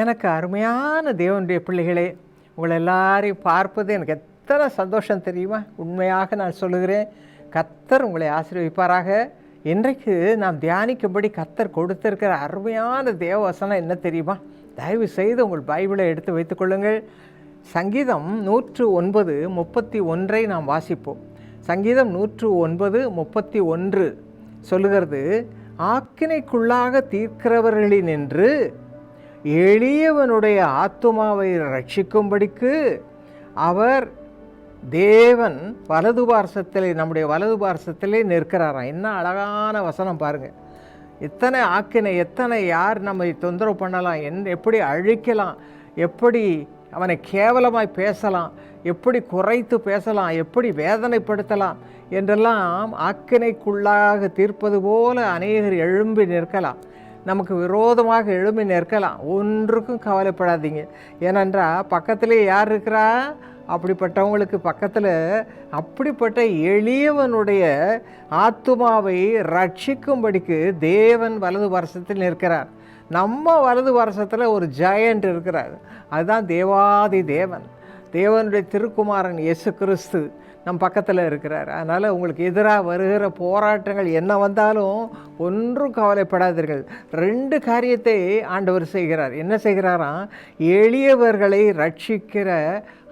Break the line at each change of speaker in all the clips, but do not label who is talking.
எனக்கு அருமையான தேவனுடைய பிள்ளைகளே உங்களை எல்லாரையும் பார்ப்பது எனக்கு எத்தனை சந்தோஷம் தெரியுமா? உண்மையாக நான் சொல்லுகிறேன் கத்தர் உங்களை ஆசீர்வதிப்பாராக. இன்றைக்கு நாம் தியானிக்கும்படி கத்தர் கொடுத்திருக்கிற அருமையான தேவ வசனம் என்ன தெரியுமா? தயவு செய்து உங்கள் பைபிளை எடுத்து வைத்துக்கொள்ளுங்கள் சங்கீதம் நூற்று ஒன்பது முப்பத்தி ஒன்றை நாம் வாசிப்போம். சங்கீதம் நூற்று ஒன்பது முப்பத்தி ஒன்று சொல்லுகிறது ஆக்கினைக்குள்ளாக தீர்க்கிறவர்களினின்று எளியவனுடைய ஆத்துமாவை ரட்சிக்கும்படிக்கு அவர் தேவன் வலது பார்சத்திலே நம்முடைய வலது பார்சத்திலே நிற்கிறாராம். என்ன அழகான வசனம் பாருங்கள் எத்தனை ஆக்கினை எத்தனை யார் நம்மை தொந்தரவு பண்ணலாம் என் எப்படி அழிக்கலாம் எப்படி அவனை கேவலமாய் பேசலாம் எப்படி குறைத்து பேசலாம் எப்படி வேதனைப்படுத்தலாம் என்றெல்லாம் ஆக்கினைக்குள்ளாக தீர்ப்பது போல அநேகர் எழும்பி நிற்கலாம். நமக்கு விரோதமாக எழும்பி நிற்கலாம். ஒன்றுக்கும் கவலைப்படாதீங்க. ஏனென்றால் பக்கத்திலே யார் இருக்கிறா? அப்படிப்பட்டவங்களுக்கு பக்கத்தில் அப்படிப்பட்ட எளியவனுடைய ஆத்துமாவை ரட்சிக்கும்படிக்கு தேவன் வலது வருஷத்தில் நிற்கிறார். நம்ம வலது வருஷத்தில் ஒரு ஜெயண்ட் இருக்கிறார். அதுதான் தேவாதி தேவன். தேவனுடைய திருக்குமாரன் இயேசு கிறிஸ்து நம் பக்கத்தில் இருக்கிறார். அதனால் உங்களுக்கு எதிராக வருகிற போராட்டங்கள் என்ன வந்தாலும் ஒன்றும் கவலைப்படாதீர்கள். ரெண்டு காரியத்தை ஆண்டவர் செய்கிறார். என்ன செய்கிறாராம்? எளியவர்களை ரட்சிக்கிற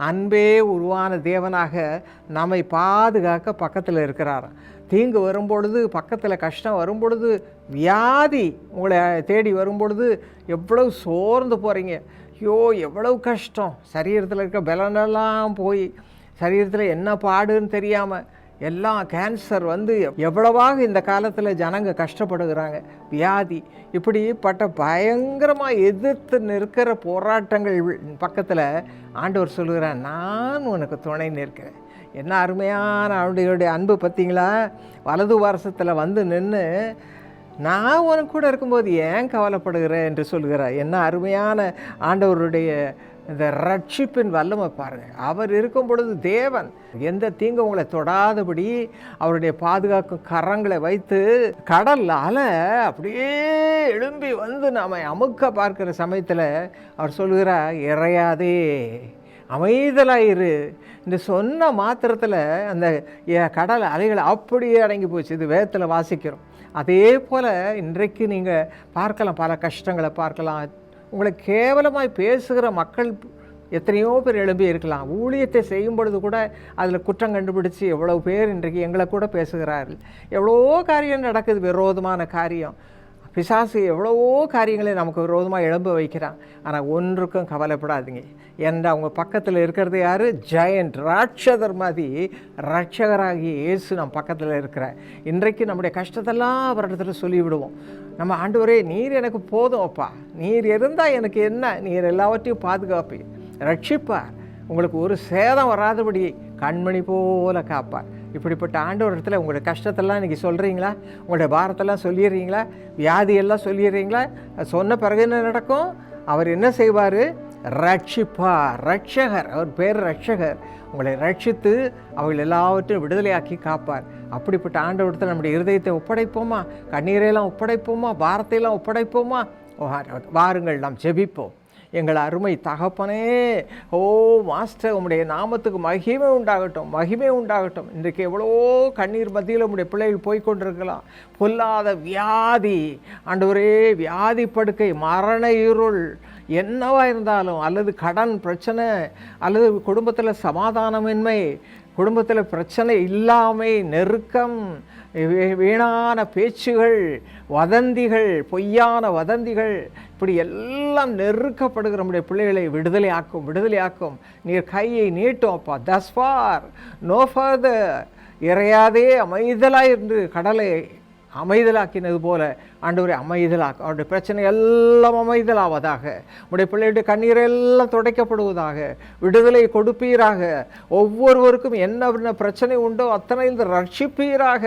அன்பே உருவான தேவனாக நம்மை பாதுகாக்க பக்கத்தில் இருக்கிறாராம் தீங்கு வரும்பொழுது பக்கத்தில் கஷ்டம் வரும்பொழுது வியாதி உங்களை தேடி வரும்பொழுது எவ்வளவு சோர்ந்து போகிறீங்க ஐயோ எவ்வளவு கஷ்டம். சரீரத்தில் இருக்க பலனெல்லாம் போய் சரீரத்தில் என்ன பாடுன்னு தெரியாமல் எல்லாம் கேன்சர் வந்து எவ்வளவாக இந்த காலத்தில் ஜனங்க கஷ்டப்படுகிறாங்க. வியாதி இப்படிப்பட்ட பயங்கரமாக எதிர்த்து நிற்கிற போராட்டங்கள் பக்கத்தில் ஆண்டவர் சொல்லுகிறார் நான் உனக்கு துணை நிற்கிறேன். என்ன அருமையான அவனுடைய அன்பு பார்த்தீங்களா வலது வருஷத்தில் வந்து நின்று நான் உனக்கு கூட இருக்கும்போது ஏன் கவலைப்படுகிறேன் என்று சொல்கிறார் என்ன அருமையான ஆண்டவருடைய இந்த ரட்சிப்பின் வல்லமை பாருங்கள் அவர் இருக்கும் பொழுது தேவன் எந்த தீங்கு உங்களை தொடாதபடி அவருடைய பாதுகாக்கும் கரங்களை வைத்து கடல் அலை அப்படியே எழும்பி வந்து நாம் அமுக்க பார்க்கிற சமயத்தில் அவர் சொல்கிறார் இறையாதே அமைதலாயிரு இந்த சொன்ன மாத்திரத்தில் அந்த கடல் அலைகள் அப்படியே அடங்கி போச்சு. இது வேத்தில் வாசிக்கிறோம். அதே போல் இன்றைக்கு நீங்கள் பார்க்கலாம் பல கஷ்டங்களை பார்க்கலாம். உங்களை கேவலமாய் பேசுகிற மக்கள் எத்தனையோ பேர் எழும்பி இருக்கலாம். ஊழியத்தை செய்யும் பொழுது கூட அதில் குற்றம் கண்டுபிடிச்சு எவ்வளோ பேர் இன்றைக்கு எங்களை கூட பேசுகிறார்கள். எவ்வளோ காரியம் நடக்குது விரோதமான காரியம். பிசாசு எவ்வளவோ காரியங்களை நமக்கு விரோதமாக எழும்ப வைக்கிறான். ஆனால் ஒன்றுக்கும் கவலைப்படாதீங்க. ஏன்னா அவங்க பக்கத்தில் இருக்கிறது யார்? ஜெயண்ட் ராட்சதர் மாதிரி ரட்சகராகி இயேசு நம் பக்கத்தில் இருக்கிற இன்றைக்கு நம்முடைய கஷ்டத்தெல்லாம் அவரிடத்துல சொல்லிவிடுவோம். நம்ம ஆண்டவரே நீர் எனக்கு போதும் அப்பா. நீர் இருந்தால் எனக்கு என்ன? நீர் எல்லாவற்றையும் பாதுகாப்பு ரட்சிப்பார். உங்களுக்கு ஒரு சேதம் வராதபடி கண்மணி போல காப்பார். இப்படிப்பட்ட ஆண்டவர் இடத்துல உங்களோட கஷ்டத்தெல்லாம் இன்றைக்கி சொல்கிறீங்களா உங்களுடைய பாரத்தெல்லாம் சொல்லிடுறீங்களா? வியாதியெல்லாம் சொல்லிடுறீங்களா? சொன்ன பிறகு என்ன நடக்கும்? அவர் என்ன செய்வார்? ரட்சிப்பார் ரட்சகர். அவர் பேர் ரட்சகர். உங்களை ரட்சித்து அவர்கள் எல்லாவற்றையும் விடுதலையாக்கி காப்பார். அப்படிப்பட்ட ஆண்டவரத்தில் நம்முடைய இருதயத்தை ஒப்படைப்போமா? கண்ணீரையெல்லாம் ஒப்படைப்போமா? பாரத்தையெல்லாம் ஒப்படைப்போமா? வாருங்கள் நாம் ஜெபிப்போம். எங்கள் அருமை தகப்பனே ஓ மாஸ்டர் உம்முடைய நாமத்துக்கு மகிமை உண்டாகட்டும் மகிமை உண்டாகட்டும். இன்றைக்கு எவ்வளோ கண்ணீர் மத்தியில் உம்முடைய பிள்ளைகள் போய்கொண்டிருக்கலாம் பொல்லாத வியாதி ஆண்டவரே வியாதி படுக்கை மரண இருள் என்னவா இருந்தாலும் அல்லது கடன் பிரச்சனை அல்லது குடும்பத்தில் சமாதானமின்மை குடும்பத்தில் பிரச்சனை இல்லாமை நெருக்கம் வீணான பேச்சுகள் வதந்திகள் பொய்யான வதந்திகள் இப்படி எல்லாம் நெருக்கப்படுகிற நம்முடைய பிள்ளைகளை விடுதலை ஆக்கும் விடுதலை ஆக்கும் நீர் கையை நீட்டும் அப்பா. தஸ்பார் நோ ஃபர்தர் இறையாதே அமைதலாக இருந்து கடலை அமைதலாக்கினது போல ஆண்டவரை அமைதலாக்க அவருடைய பிரச்சனை எல்லாம் அமைதலாவதாக. உடைய பிள்ளையுடைய கண்ணீர் எல்லாம் துடைக்கப்படுவதாக. விடுதலை கொடுப்பீராக. ஒவ்வொருவருக்கும் என்ன பிரச்சனை உண்டோ அத்தனை இந்த ரட்சிப்பீராக.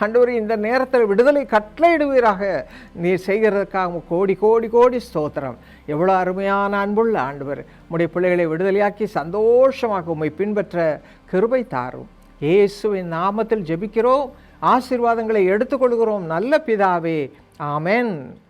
ஆண்டவரை இந்த நேரத்தில் விடுதலை கட்டளையிடுவீராக. நீ செய்கிறதுக்காக கோடி கோடி கோடி ஸ்தோத்திரம். எவ்வளோ அருமையான அன்புள்ள ஆண்டவர் உடைய பிள்ளைகளை விடுதலையாக்கி சந்தோஷமாக உம்மை பின்பற்ற கிருபை தாரும். இயேசுவின் நாமத்தில் ஜெபிக்கிறோம். ஆசீர்வாதங்களை எடுத்துக்கொள்கிறோம். நல்ல பிதாவே. ஆமென்.